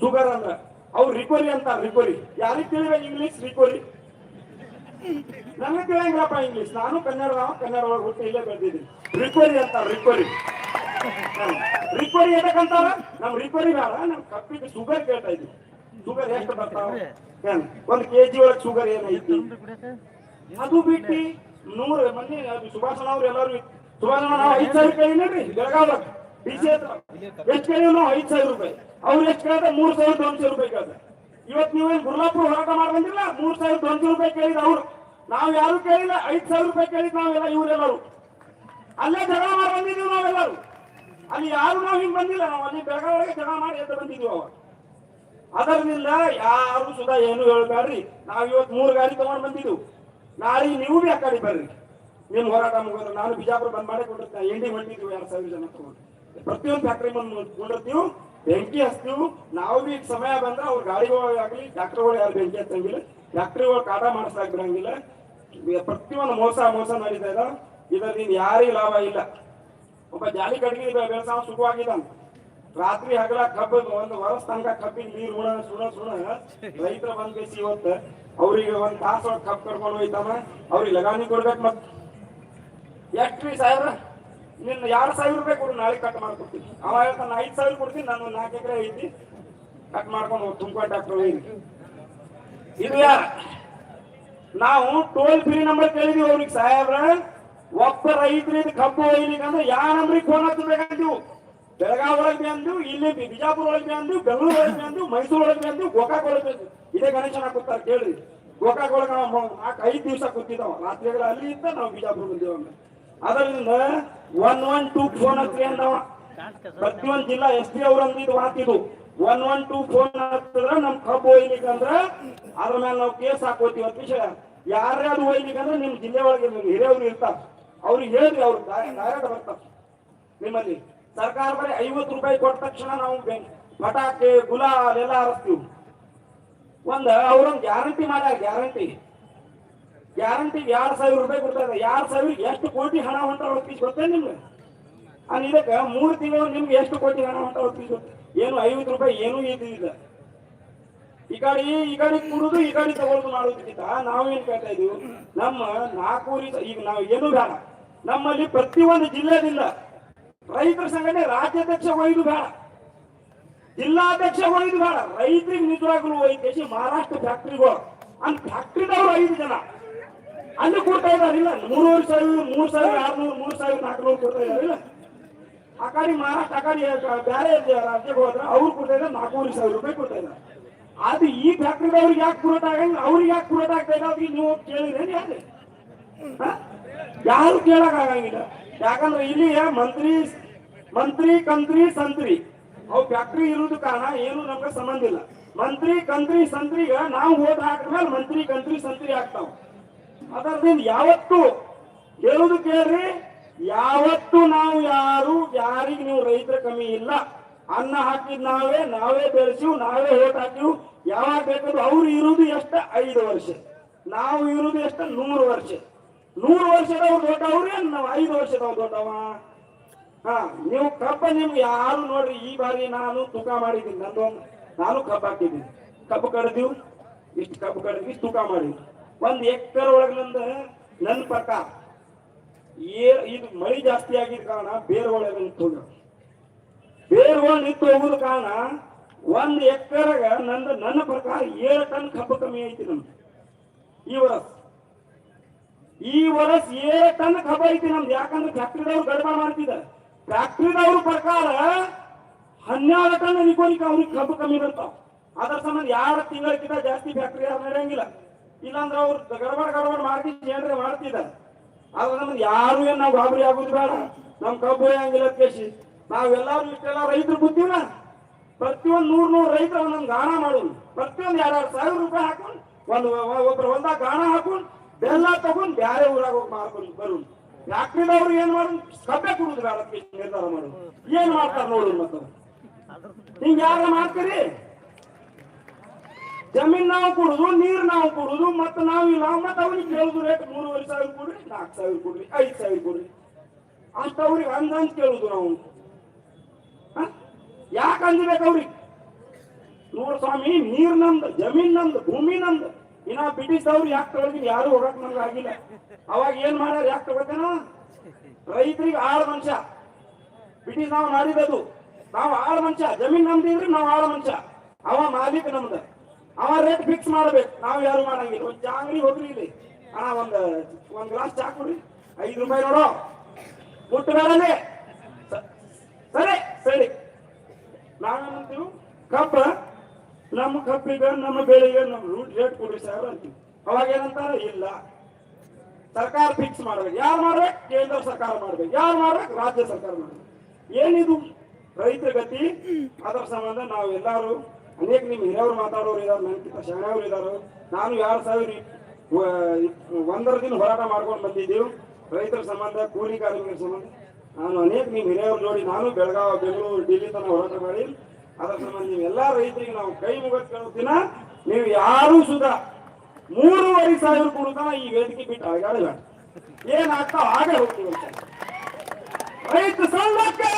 ಶುಗರ್ ಅಂದ್ರ ಅವ್ರು ರಿಕೋರಿ ಅಂತ ರಿಕೋರಿ ಯಾರಿಗ್ ತಿಳಿಬೇಕು ಇಂಗ್ಲಿಷ್ ರಿಕೋರಿ ನನಗೆ ತಿಳಿಯಂಗಿಲ್ಲಪ್ಪ ಇಂಗ್ಲಿಷ್ ನಾನು ಕನ್ನಡ ಕನ್ನಡ ಒಳಗೆ ಹುಟ್ಟಿ ಇಲ್ಲೇ ಬೆಳೆದಿದ್ದೀನಿ. ರಿಕೋರಿ ಅಂತ ರಿಕೋರಿ ರಿಕೋರಿ ಏನಕ್ಕಂತಾರ ನಮ್ ರಿಕೋರಿ ಬೇಡ ನಮ್ ಕಪ್ಪಿಗೆ ಶುಗರ್ ಕೇಳ್ತಾ ಇದ್ವಿ. ಶುಗರ್ ಎಷ್ಟು ಬರ್ತಾವ? ಒಂದ್ ಕೆಜಿ ಒಳಗ್ ಶುಗರ್ ಏನೈತಿ ಅದು ಬಿಟ್ಟು ನೂರ ಅದು ಸುಭಾಷಣ ಅವ್ರು ಎಲ್ಲರೂ ಸುಭಾಷಣ ನಾವು ಐದ್ ಸಾವಿರ ಕೇಳಿದ್ರಿ ಬೆಳಗಾವ್ ಡಿ ಸಿ ಹತ್ರ. ಎಷ್ಟು ಕೇಳಿದ್ರು ನಾವು ಐದ್ ಸಾವಿರ ರೂಪಾಯಿ. ಅವ್ರು ಎಷ್ಟು ಕೇಳಿದ್ರೆ ಮೂರ್ ಸಾವಿರದ ಒಂದ್ ಸಾವಿರ ರೂಪಾಯಿ ಕೇಳಿದ್ರೆ. ಇವತ್ತು ನೀವೇನು ಗುರ್ಲಾಪುರ ಹೋರಾಟ ಮಾಡಿ ಬಂದಿಲ್ಲ? ಮೂರ್ ಸಾವಿರದ ಒಂದೂರು ರೂಪಾಯಿ ಕೇಳಿದ ಅವ್ರು. ನಾವು ಯಾರು ಕೇಳಿಲ್ಲ? ಐದ್ ಸಾವಿರ ರೂಪಾಯಿ ಕೇಳಿದ್ ನಾವೆಲ್ಲ ಇವರೆಲ್ಲರೂ. ಅಲ್ಲೇ ಜಗಳ ಮಾಡಿ ಬಂದಿದ್ದೀವಿ ನಾವೆಲ್ಲರೂ. ಅಲ್ಲಿ ಯಾರು ನಾವು ಹಿಂಗ್ ಬಂದಿಲ್ಲ? ನಾವು ಅಲ್ಲಿ ಬೆಳಗಾವಿಗೆ ಜಗಳ ಮಾಡಿ ಎದ್ದು ಬಂದಿದ್ದೀವಿ ಅವಾಗ. ಅದರಿಂದ ಯಾರು ಸುಧಾ ಏನು ಹೇಳ್ಬೇಡ್ರಿ ನಾವ್ ಇವತ್ತು ಮೂರು ಗಾಡಿ ತಗೊಂಡ್ ಬಂದಿದ್ದು ನಾಳೆ ನೀವು ಬಿ ಆ ಬರ್ರಿ? ನಿಮ್ ಹೋರಾಟ ಮುಗಿದ್ರೆ ನಾನು ಬಿಜಾಪುರ ಬಂದ್ ಮಾಡಿ ಕೊಟ್ಟಿರ್ತೇನೆ ಎಂಡಿ ಹೊಂಟಿದ್ವಿ ಎರಡ್ ಸಾವಿರ ಜನ ತಗೊಂಡು. ಪ್ರತಿಯೊಂದು ಫ್ಯಾಕ್ಟ್ರಿ ಬಂದು ಕೊಂಡಿರ್ತೀವಿ. ಬೆಂಕಿ ಹಚ್ತೀವಿ. ನಾವು ಈಗ ಸಮಯ ಬಂದ್ರೆ ಅವ್ರ ಗಾಡಿಗಳಾಗ್ಲಿ ಡಾಕ್ಟರ್ಗಳು ಯಾರು ಬೆಂಕಿ ಹಚ್ಚಂಗಿಲ್ಲ. ಫ್ಯಾಕ್ಟ್ರಿಗಳು ಕಾಟ ಮಾಡಿಸ್ಲಾಕ್ ಬಿಡಂಗಿಲ್ಲ. ಪ್ರತಿಯೊಂದು ಮೋಸ ಮೋಸ ನಡೀತಾ ಇದ. ಇದರಿಂದ ಯಾರಿಗೂ ಲಾಭ ಇಲ್ಲ. ಒಬ್ಬ ಜಾಲಿ ಕಡಿಗೆ ಬೆಳೆಸಾವ ಸುಖವಾಗಿದ್ದಾನ. ರಾತ್ರಿ ಹಗಲ ಕಬ್ಬ ಒಂದು ವರ್ಷ ತನಕ ಕಬ್ಬಿನ ನೀರು ಉಣ, ಸುಣ ಸುಣ. ರೈತರ ಬಂದ್ ಬೇಸಿ ಇವತ್ತು. ಅವ್ರಿಗೆ ಒಂದ್ ತಾಸ ಕಬ್ಬು ಕರ್ಕೊಂಡು ಹೋಯ್ತಾನ ಅವ್ರಿಗೆ ಲಗಾನಿ ಕೊಡ್ಬೇಕು ಮತ್. ಎಷ್ಟ್ರಿ ಸಾವಿರ ನಿನ್ನ ಎರಡು ಸಾವಿರ ರೂಪಾಯಿ ಕೊಡು ನಾಳೆ ಕಟ್ ಮಾಡ್ಕೊಡ್ತೀನಿ. ಅವ ಹೇಳ್ತಾನೆ, ಐದು ಸಾವಿರ ಕೊಡ್ತೀನಿ, ನಾನು ನಾಲ್ಕು ಎಕರೆ ಐತಿ ಕಟ್ ಮಾಡ್ಕೊಂಡು ತುಂಬ್ಕೊಂಡು ಡಾಕ್ಟರ್ ಇದು ಯಾರ? ನಾವು ಟೋಲ್ ಫ್ರೀ ನಂಬರ್ ಕೇಳಿದೀವಿ ಅವ್ರಿಗೆ ಸಾಹೇಬ್ರ. ಒಬ್ಬ ರೈತರಿ ಕಬ್ಬು ಒಯ್ಲಿಕ್ಕೆ ಅಂದ್ರೆ ಯಾವ ನಂಬರಿಗೆ ಫೋನ್ ಹಚ್ಚಬೇಕಂತೀವಿ ಬೆಳಗಾವಿ ಒಳಗೆ ಬಂದು ಇಲ್ಲಿ ಬಿಜಾಪುರ ಒಳಗೆ ಬಂದು ಬೆಂಗಳೂರು ಒಳಗೆ ಬಂದು ಮೈಸೂರು ಒಳಗೆ ಬಂದು ಗೋಕಾಕ್ ಒಳಗೆ ಬಂದು ಇದೇ ಗಣೇಶನ ಕೂತಾರೆ ಕೇಳ್ರಿ. ಗೋಕಾಕ್ ಒಳಗೆ ನಾವು ನಾಲ್ಕು ಐದು ದಿವಸ ಕೂತಿದ್ದಾವ. ರಾತ್ರಿಗಳ ಅಲ್ಲಿ ಇದ್ದ ನಾವು ಬಿಜಾಪುರ ಬಂದೇವ ಅದರಿಂದ ಒನ್ ಒನ್ ಟೂ ಫೋನ್ ಹತ್ರ ಅಂದವ ಪ್ರತಿಯೊಂದು ಜಿಲ್ಲಾ ಎಸ್ ಪಿ ಅವ್ರ ಅಂದಿದ್ದು ಮಾತಿದು. ಒನ್ ಒನ್ ಟೂ ಫೋನ್ ಹತ್ತಿದ್ರ ನಮ್ ಕಬ್ಬು ಒಯ್ಲಿಕ್ಕಂದ್ರ ಅದ್ರ ಮೇಲೆ ನಾವು ಕೇಸ್ ಹಾಕೋತೀವಿ ಅಂತ ವಿಷಯ ಯಾರೇ ಅದು ನಿಮ್ ಜಿಲ್ಲೆ ಒಳಗೆ ಹಿರಿಯವ್ರು ಇರ್ತಾರ. ಅವ್ರಿಗೆ ಹೇಳ್ರಿ, ಅವ್ರು ಡೈರೆಕ್ಟ್ ಬರ್ತಾರ. ನಿಮ್ಮಲ್ಲಿ ಸರ್ಕಾರ ಬರೀ ಐವತ್ತು ರೂಪಾಯಿ ಕೊಟ್ಟ ತಕ್ಷಣ ನಾವು ಪಟಾಕಿ, ಗುಲಾಲ್ ಎಲ್ಲ ಹರಿಸ್ತೀವಿ. ಒಂದ್ ಅವ್ರೊಂದ್ ಗ್ಯಾರಂಟಿ ಮಾಡ್ಯಾರ ಗ್ಯಾರಂಟಿ ಗ್ಯಾರಂಟಿ ಎರಡ್ ಸಾವಿರ ರೂಪಾಯಿ ಕೊಡ್ತಾರೆ ಎರಡ್ ಸಾವಿರ ಎಷ್ಟು ಕೋಟಿ ಹಣ ಹೊಂಟ ಒಪ್ಪಿಸಿ ಗೊತ್ತೇ ನಿಮ್ಗೆ? ಆ ಇದಕ್ಕೆ ಮೂರು ತಿಂಗಳು ನಿಮ್ಗೆ ಎಷ್ಟು ಕೋಟಿ ಹಣ ಹೊಂಟ ಒಪ್ಪಿಸಿ ಏನು ಐವತ್ತು ರೂಪಾಯಿ ಏನೂ ಇದ್ದಿಲ್ಲ ಈ ಕಡೆ ಈ ಕಡೆ ಕುಡುದು ಈ ಕಡೆ ತಗೊಳ್ದು ಮಾಡೋದಕ್ಕಿಂತ ನಾವೇನ್ ಕೇಳ್ತಾ ಇದೀವಿ? ನಮ್ಮ ನಾಲ್ಕೂರಿ ಈಗ ನಾವು ಏನು ಬೇಡ. ನಮ್ಮಲ್ಲಿ ಪ್ರತಿಯೊಂದು ಜಿಲ್ಲೆದಿಲ್ಲ ರೈತರ ಸಂಘಟನೆ ರಾಜ್ಯಾಧ್ಯಕ್ಷ ಒಯ್ದು ಬೇಡ. ಜಿಲ್ಲಾಧ್ಯಕ್ಷ ಒಯ್ದು ಬೇಡ. ರೈತರಿಗೆ ನಿಜವಾಗ್ಲೂ ಒಯ್ದೇಶಿ ಮಹಾರಾಷ್ಟ್ರ ಫ್ಯಾಕ್ಟ್ರಿಗಳು ಅಲ್ಲಿ ಫ್ಯಾಕ್ಟ್ರಿದವರು ಐದು ಜನ. ಅಲ್ಲಿ ಕೊಡ್ತಾ ಇದಾರಿಲ್ಲ ಮೂರುವರೆ ಸಾವಿರ, ಮೂರ್ ಸಾವಿರ, ಆರ್ನೂರು, ಮೂರ್ ಸಾವಿರ, ನಾಲ್ಕುನೂರು ಕೊಡ್ತಾ ಇದಾರಿಲ್ಲ ಆ ಕಡೆ ಮಹಾರಾಷ್ಟ್ರ ಆ ಕಡೆ ಬೇರೆ ರಾಜ್ಯಕ್ಕೆ ಹೋದ್ರೆ ಅವ್ರು ಕೊಡ್ತಾ ಇದ್ದಾರೆ ನಾಲ್ಕೂವರೆ ಸಾವಿರ ರೂಪಾಯಿ ಕೊಡ್ತಾ ಇದ್ದಾರೆ ಅದು ಈ ಫ್ಯಾಕ್ಟ್ರಿದವ್ರಿಗೆ ಯಾಕೆ ಪುರೋಟ ಆಗಂಗ ಅವ್ರಿಗೆ ಯಾಕೆ ಪುರೋಟ ಆಗ್ತಾ ಇಲ್ಲ? ಅವ್ರಿಗೆ ನೀವು ಕೇಳಿದ್ರೇನು ಯಾರು? ಯಾರು ಕೇಳಕ್ ಆಗಂಗಿಲ್ಲ. ಯಾಕಂದ್ರೆ ಇಲ್ಲಿ ಮಂತ್ರಿ ಮಂತ್ರಿ, ಕಂತ್ರಿ, ಸಂತ್ರಿ. ಅವು ಫ್ಯಾಕ್ಟ್ರಿ ಇರೋದು ಕಾರಣ, ಏನು ನಮ್ಗೆ ಸಂಬಂಧ ಇಲ್ಲ. ಮಂತ್ರಿ, ಕಂತ್ರಿ ಸಂತ್ರಿಗ ನಾವು ಓಟ್ ಹಾಕಿದ್ಮೇಲೆ ಮಂತ್ರಿ, ಕಂತ್ರಿ, ಸಂತ್ರಿ ಆಗ್ತಾವ. ಅದರಿಂದ ಯಾವತ್ತು ಹೇಳುದು ಕೇಳ್ರಿ, ಯಾವತ್ತು ನಾವು ಯಾರು, ಯಾರಿಗೆ ನೀವು ರೈತರ ಕಮ್ಮಿ ಇಲ್ಲ, ಅನ್ನ ಹಾಕಿದ್ ನಾವೇ ನಾವೇ ಬೆಳೆಸಿವ್, ನಾವೇ ಓಟ್ ಹಾಕಿವ್, ಯಾವಾಗ ಬೇಕಾದ್ರು ಅವ್ರು ಇರುವುದು ಎಷ್ಟ? ಐದು ವರ್ಷ. ನಾವು ಇರುವುದು ಎಷ್ಟ? ನೂರು ವರ್ಷ. ನೂರು ವರ್ಷದವ್ರು ದೊಡ್ಡವ್ರಿ, ನಾವು ಐದು ವರ್ಷದವ್ರು ದೊಡ್ಡವ. ಹಾ, ನೀವು ಕಬ್ಬ ನಿಮ್ಗೆ ಯಾರು ನೋಡ್ರಿ, ಈ ಬಾರಿ ನಾನು ತೂಕ ಮಾಡಿದ್ದೀನಿ, ನಂದೊಂದು, ನಾನು ಕಬ್ಬು ಹಾಕಿದ್ದೀನಿ. ಕಬ್ಬು ಕಡ್ದೀವಿ? ಇಷ್ಟು ಕಬ್ಬು ಕಡ್ದ್ವಿ ತೂಕ ಮಾಡಿದ್ವಿ. ಒಂದ್ ಒಳಗೆ ನಂದು ನನ್ನ ಪ್ರಕಾರ ಏ ಇದು ಮಳಿ ಜಾಸ್ತಿ ಆಗಿದ ಕಾರಣ ಬೇರುಗಳೆಲ್ಲ ನಿಂತು ಬೇರ್ ಬೇರುಗಳು ನಿಂತು ಹೋಗುದ ಕಾರಣ ಒಂದ್ ಎಕರೆಗ ನಂದು ನನ್ನ ಪ್ರಕಾರ ಏಳು ಟನ್ ಕಬ್ಬು ಕಮ್ಮಿ ಐತಿ ನಮ್ದು. ಈ ವರ್ಷ. ಈ ವರ್ಷ ಏಳು ಟನ್ ಕಬ್ಬ ಐತಿ ನಮ್ದು. ಯಾಕಂದ್ರೆ ಫ್ಯಾಕ್ಟ್ರಿದವ್ರು ಗಡಬಡ ಮಾಡ್ತಿದ್ದ ಫ್ಯಾಕ್ಟ್ರಿದವ್ರ ಪ್ರಕಾರ ಹನ್ನೆರಡು ಟನ್ ನಿಕೋಲಿಕ್ಕೆ ಅವ್ರಿಗೆ ಕಬ್ಬು ಕಮ್ಮಿ ಬರ್ತಾವ. ಅದ್ರ ಸಂಬಂಧ ಎರಡು ತಿಂಗಳಕ್ಕಿಂತ ಜಾಸ್ತಿ ಫ್ಯಾಕ್ಟ್ರಿ ಯಾರು ನಡೆಯಂಗಿಲ್ಲ ಇಲ್ಲಾಂದ್ರೆ ಅವ್ರು ಗಡಬಡ ಗಡಬಡ ಮಾಡ್ತಿದ್ ಏನ್ರಿ ಮಾಡ್ತಿದ್ದಾರೆ ಆದ್ರೆ ನಮ್ಗೆ ಯಾರು ಏನ್ ನಾವು ಗಾಬರಿ ಆಗುದು ಬೇಡ. ನಮ್ ಕಬ್ಬು ಹಂಗಿಲ್ಲ ಕೇಶಿ ನಾವೆಲ್ಲಾರು ಇಷ್ಟೆಲ್ಲ ರೈತರು ಬುದ್ಧಿವ ಪ್ರತಿಯೊಂದು ನೂರ್ ನೂರ್ ರೈತರ ಒಂದೊಂದು ಗಾಣ ಮಾಡೋದು ಪ್ರತಿಯೊಂದು ಎರಡ್ ಸಾವಿರ ರೂಪಾಯಿ ಹಾಕೊಂಡು ಒಂದು ಒಬ್ರು ಒಂದ ಗಾಣ ಹಾಕೊಂಡು ಬೆಲ್ಲ ತಗೊಂಡ್ ಬ್ಯಾರೆ ಊರಾಗ ಹೋಗಿ ಬರು. ಬರೋದು ಫ್ಯಾಕ್ಟ್ರಿದವ್ರು ಏನ್ ಮಾಡೋದು? ಕಬ್ಬೆ ಕುಡುದು ಬೇಡ ನಿರ್ಧಾರ ಮಾಡೋದು. ಏನ್ ಮಾಡ್ತಾರ ನೋಡು ಮತ್ತೆ ಹಿಂಗ ಯಾರ ಮಾಡ್ತೀರಿ? ಜಮೀನ್ ನಾವು ಕೊಡುದು, ನೀರ್ ನಾವು ಕೊಡುದು, ಮತ್ತೆ ನಾವು ಇಲ್ಲ, ಮತ್ತೆ ಅವ್ರಿಗೆ ಕೇಳುದು ರೇಟ್ ಮೂರುವರೆ ಸಾವಿರ ಕೊಡ್ರಿ ನಾಲ್ಕು ಸಾವಿರ ಕೊಡ್ರಿ, ಐದು ಸಾವಿರ ಕೊಡ್ರಿ. ಅಷ್ಟ ಅವ್ರಿಗೆ ಅಂದಂತ ಕೇಳುದು ನಾವು. ಯಾಕೆ ಅಂದಿಬೇಕು ಅವ್ರಿಗೆ? ನೋಡ್ ಸ್ವಾಮಿ, ನೀರ್ ನಮ್ದು, ಜಮೀನ್ ನಂದ್ ಭೂಮಿ ನಂದ್ ಇನ್ನ ಬ್ರಿಟಿಷ್ ಅವ್ರು ಯಾಕೆ ತಗೊಳ್ತೀನಿ ಯಾರು ಹೋಗಕ್ ನಮ್ಗೆ ಆಗಿಲ್ಲ. ಅವಾಗ ಏನ್ ಮಾಡ್ಯಾರ, ಯಾಕೆ ತಗೋತೇನ ರೈತರಿಗೆ ಆಳ ಮನುಷ್ಯ. ಬ್ರಿಟಿಷ್ ನಾವು ಮಾಡಿದದು ನಾವು ಆಳ ಮನುಷ್ಯ. ಜಮೀನ್ ನಮ್ದು ಇದ್ರೆ ನಾವು ಆಳ ಮನುಷ್ಯ. ಅವ ಮಾಲೀಕ ನಮ್ದು. ಅವ ರೇಟ್ ಫಿಕ್ಸ್ ಮಾಡ್ಬೇಕು. ನಾವು ಯಾರು ಮಾಡಂಗಿಲ್ಲ. ಒಂದ್ ಅಂಗಡಿ ಹೋಗ್ರಿ ಇಲ್ಲಿ. ಅಣ್ಣ, ಒಂದ್ ಒಂದ್ ಗ್ಲಾಸ್ ಚಾ ಕೊಡ್ರಿ. ಐದು ರೂಪಾಯಿ ನೋಡೋ. ಮುಟ್ಟು ಸರಿ ಸರಿ. ಸರಿ ನಾವೇನಂತೀವಿ ಕಪ್ಪ, ನಮ್ಮ ಕಬ್ಬಿಗೆ ನಮ್ಮ ಬೆಳೆಗೆ, ನಮ್ಮ ರೂಟ್ ರೇಟ್ ಕೊಡ್ರಿ ಸರ್ ಅಂತೀವಿ. ಅವಾಗ ಏನಂತಾರ? ಇಲ್ಲ. ಸರ್ಕಾರ ಫಿಕ್ಸ್ ಮಾಡ್ಬೇಕು. ಯಾರು ಮಾಡ್ಬೇಕು? ಕೇಂದ್ರ ಸರ್ಕಾರ ಮಾಡ್ಬೇಕು. ಯಾರು ಮಾಡ್ಬೇಕು? ರಾಜ್ಯ ಸರ್ಕಾರ ಮಾಡ್ಬೇಕು. ಏನಿದು ರೈತರ ಗತಿ? ಅದರ ಸಂಬಂಧ ನಾವು ಎಲ್ಲಾರು ಅನೇಕ ನಿಮ್ ಹಿರಿಯವರು ಮಾತಾಡೋರು ಇದಾರೆ ಶಾಣೆಯವರು ಇದಾರು. ನಾನು ಎರಡ್ ಸಾವಿರ ಒಂದರ ದಿನ ಹೋರಾಟ ಮಾಡ್ಕೊಂಡು ಬಂದಿದ್ದೀವಿ. ರೈತರ ಸಂಬಂಧ, ಕೂಲಿ ಕಾರ್ಮಿಕರ ಸಂಬಂಧ. ನಾನು ಅನೇಕ ನಿಮ್ಮ ಹಿರಿಯವ್ರ ನೋಡಿ ನಾನು ಬೆಳಗಾವಿ, ಬೆಂಗಳೂರು ಡೆಲ್ಲಿ ತನಕ ಹೋರಾಟ ಮಾಡಿ. ಅದರ ಸಂಬಂಧ ನೀವು ಎಲ್ಲಾ ರೈತರಿಗೆ ನಾವು ಕೈ ಮುಗಿದ್ ಕೇಳುತ್ತಿನ ನೀವು ಯಾರು ಸುಧಾ ಮೂರುವರೆ ಸಾವಿರ ಕೊಡುತ್ತಾನ ಈ ವೇದಿಕೆ ಬಿಟ್ಟು ಅಳಗಾಡಿಲ್ಲ ಏನಾಗ್ತಾ ಹಾಗೆ ಹೋಗ್ತೀವಿ ಅಂತ. ರೈತ ಸಂಘಕ್ಕೆ!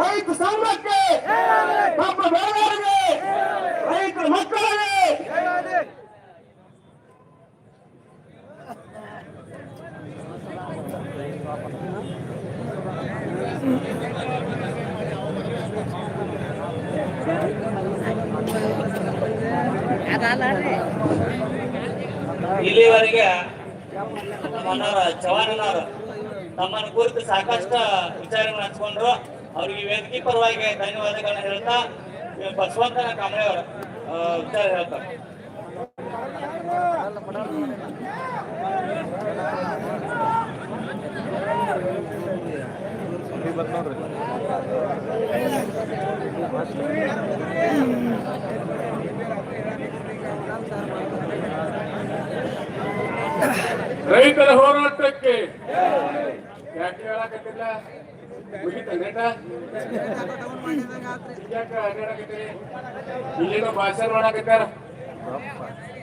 ರೈತ ಸಂಘಕ್ಕೆ! ನಮ್ಮ ಬೆಳೆಗಳಿಗೆ ರೈತರ ಮಕ್ಕಳಿಗೆ! ಇಲ್ಲಿವರೆಗೆ ನಮ್ಮನ್ನವರ ಚವಾನನವರು ತಮ್ಮನ್ನು ಕುರಿತು ಸಾಕಷ್ಟು ವಿಚಾರಗಳನ್ನು ಹಂಚ್ಕೊಂಡ್ರು. ಅವ್ರಿಗೆ ವೇದಿಕೆ ಪರವಾಗಿ ಧನ್ಯವಾದಗಳನ್ನ ಹೇಳ್ತಾ ಬಸವಂತ ಬಸವಂತನ ಕಾಂಬಳೆಯವರು ವಿಚಾರ ಹೇಳ್ತಾರೆ ರೈತರ ಹೋರಾಟಕ್ಕೆ ಯಾಕೆ ಹೇಳಕತ್ತಿಲ್ಲ? ಮುಗಿತ ನೆಟ ಯಾಕೆ ಭಾಷಣ ಮಾಡಕತ್ತಾರ